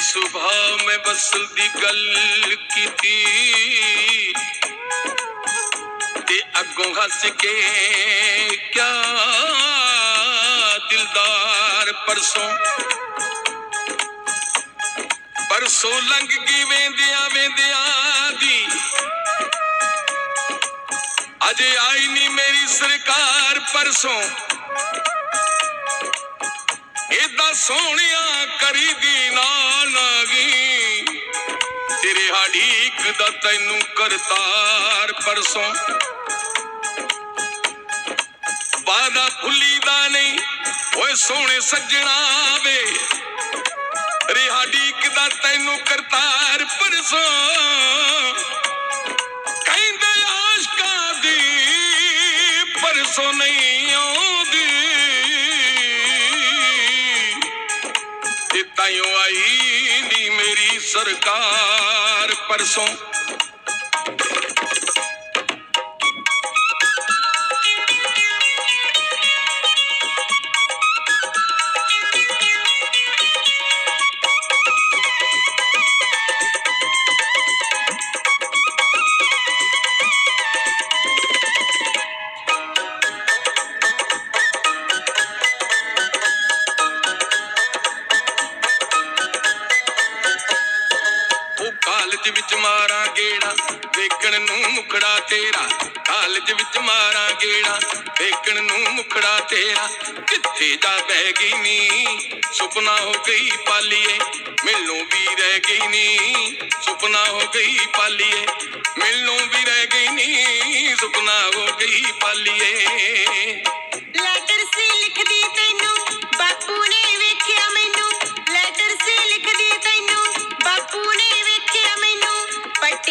ਸੁਭਾ ਮੈਂ ਬਸਲ ਦੀ ਗੱਲ ਕੀਤੀ। ਤੇ ਅੱਗੋਂ ਹੱਸ ਕੇ ਕਿਆ ਦਿਲਦਾਰ ਪਰਸੋਂ। ਪਰਸੋਂ ਲੰਘ ਗਈ ਵੇਂਦਿਆਂ ਵੇਂਦਿਆਂ ਦੀ। ਅਜੇ ਆਈ ਨਹੀਂ ਮੇਰੀ ਸਰਕਾਰ ਪਰਸੋਂ। ਏਦਾਂ ਸੋਹਣਿਆ ਕਰੀ ਦੀ ਨਾ ਲਾਗੀ ਤੇਰੇ ਹਾੜੀਕ ਦਾ ਤੈਨੂੰ ਕਰਤਾਰ ਪਰਸੋਂ। ਵਾਦਾ ਭੁੱਲੀ ਦਾ ਨਹੀਂ, ਓਏ ਸੋਹਣੇ ਸੱਜਣਾ ਵੇ। ਰਿਹਾੜੀ ਦਾ ਤੈਨੂੰ ਕਰਤਾਰ ਪਰਸੋਂ। ਸਰਕਾਰ ਪਰਸੋਂ ਵਿੱਚ ਮਾਰਾਂ ਗੇੜਾ, ਵੇਖਣ ਨੂੰ ਮੁਖੜਾ ਤੇਰਾ, ਕਾਲਜ ਵਿੱਚ ਮਾਰਾਂ ਗੇੜਾ, ਵੇਖਣ ਨੂੰ ਮੁਖੜਾ ਤੇਰਾ, ਕਿੱਥੇ ਜਾ ਬਹਿ ਗਈ ਨੀ? ਸੁਪਨਾ ਹੋ ਗਈ ਪਾਲੀਏ, ਮਿਲਣੋਂ ਵੀ ਰਹਿ ਗਈ ਨੀ। ਸੁਪਨਾ ਹੋ ਗਈ ਪਾਲੀਏ, ਮਿਲਣੋਂ ਵੀ ਰਹਿ ਗਈ ਨੀ। ਸੁਪਨਾ ਹੋ ਗਈ ਪਾਲੀਏ।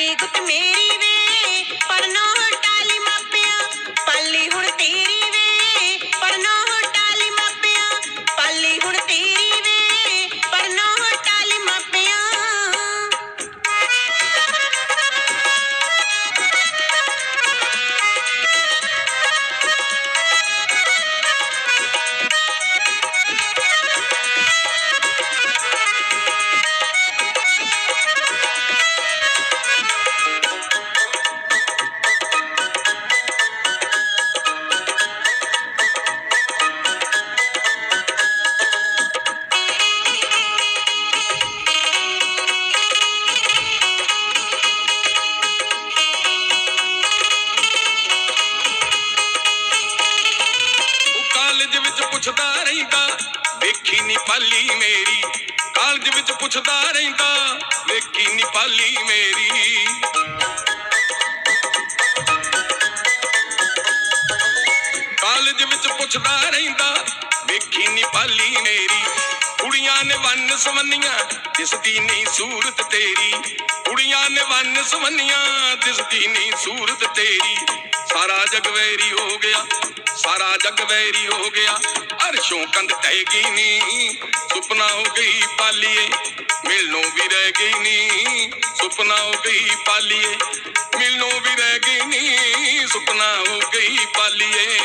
ਮੈਨੂੰ ਪੱਟੀ ਮੇਰੀ ਵੇ ਪਰਨੋ ਟਾਲੀ ਮਾਪਿਆ ਪਾਲੀ ਹੁਣ ਤੇਰੀ ਪੁੱਛਦਾ ਰਹਿੰਦਾ, ਵੇਖੀ ਨੀ ਪਾਲੀ ਮੇਰੀ। ਕਾਲਜ ਵਿੱਚ ਪੁੱਛਦਾ ਰਹਿੰਦਾ, ਵੇਖੀ ਨੀ ਪਾਲੀ ਮੇਰੀ। ਕਾਲਜ ਵਿੱਚ ਪੁੱਛਦਾ ਰਹਿੰਦਾ, ਵੇਖੀ ਨੀ ਪਾਲੀ ਮੇਰੀ। ਕੁੜੀਆਂ ਨੇ ਵੰਨ ਸਵੰਨੀਆਂ, ਦਿਸਦੀ ਨਹੀਂ ਸੂਰਤ ਤੇਰੀ। ਕੁੜੀਆਂ ਨੇ ਵੰਨ ਸਵੰਨੀਆਂ, ਦਿਸਦੀ ਨਹੀਂ ਸੂਰਤ ਤੇਰੀ। ਸਾਰਾ ਜਗ ਵੈਰੀ ਹੋ ਗਿਆ, ਸਾਰਾ ਜਗ ਵੈਰੀ ਹੋ ਗਿਆ। ਅਰਸ਼ੋਂ ਕੰਧ ਟਹਿ ਗਈ ਨੀ। ਸੁਪਨਾ ਹੋ ਗਈ ਪਾਲੀਏ, ਮਿਲਣੋਂ ਵੀ ਰਹਿ ਗਈ ਨੀ। ਸੁਪਨਾ ਹੋ ਗਈ ਪਾਲੀਏ, ਮਿਲਣੋਂ ਵੀ ਰਹਿ ਗਈ ਨੀ। ਸੁਪਨਾ ਹੋ ਗਈ ਪਾਲੀਏ।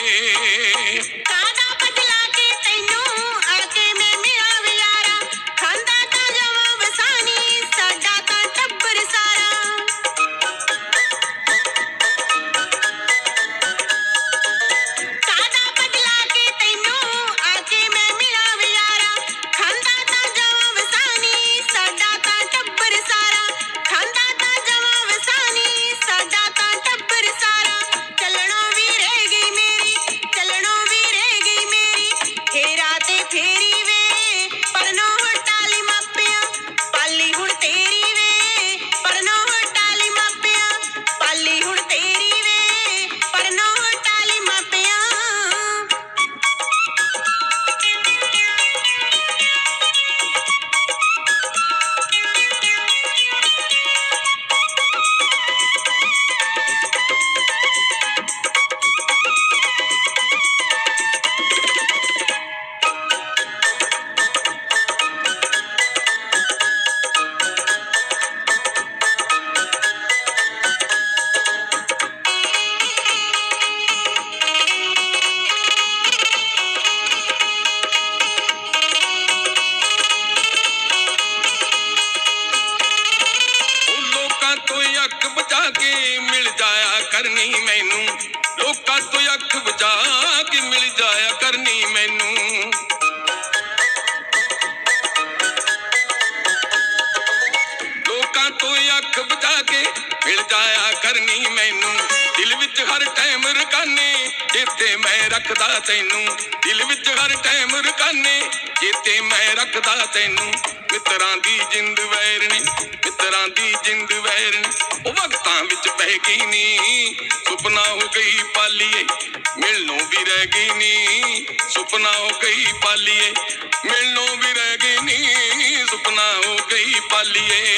ਕਰਨੀ ਮੈਨੂੰ? ਲੋਕਾਂ ਤੋਂ ਅੱਖ ਬਚਾ ਕੇ ਮਿਲ ਜਾਇਆ ਕਰਨੀ ਮੈਨੂੰ। ਲੋਕਾਂ ਤੋਂ ਅੱਖ ਬਚਾ ਕੇ ਮਿਲ ਜਾਇਆ ਕਰਨੀ ਮੈਨੂੰ। ਦਿਲ ਵਿੱਚ ਹਰ ਟਾਈਮ ਰਕਾਨੇ, ਜਿੱਤੇ ਮੈਂ ਰੱਖਦਾ ਤੈਨੂੰ। ਦਿਲ ਵਿੱਚ ਹਰ ਟਾਈਮ ਰਕਾਨੇ, ਜਿੱਤੇ ਮੈਂ ਰੱਖਦਾ ਤੈਨੂੰ। ਮਿੱਤਰਾਂ ਦੀ ਜਿੰਦ ਵੈਰਣੀ ਮਿੱਤਰਾਂ ਦੀ ਜਿੰਦ ਵੈਰਣੀ ਉਹ ਵਕਤਾਂ ਵਿੱਚ ਪੈ ਗਈ ਨੀ। ਸੁਪਨਾ ਹੋ ਗਈ ਪਾਲੀਏ, ਮਿਲਣੋਂ ਵੀ ਰਹਿ ਗਈ ਨੀ। ਸੁਪਨਾ ਹੋ ਗਈ ਪਾਲੀਏ, ਮਿਲਣੋਂ ਵੀ ਰਹਿ ਗਈ ਨੀ। ਸੁਪਨਾ ਹੋ ਗਈ ਪਾਲੀਏ।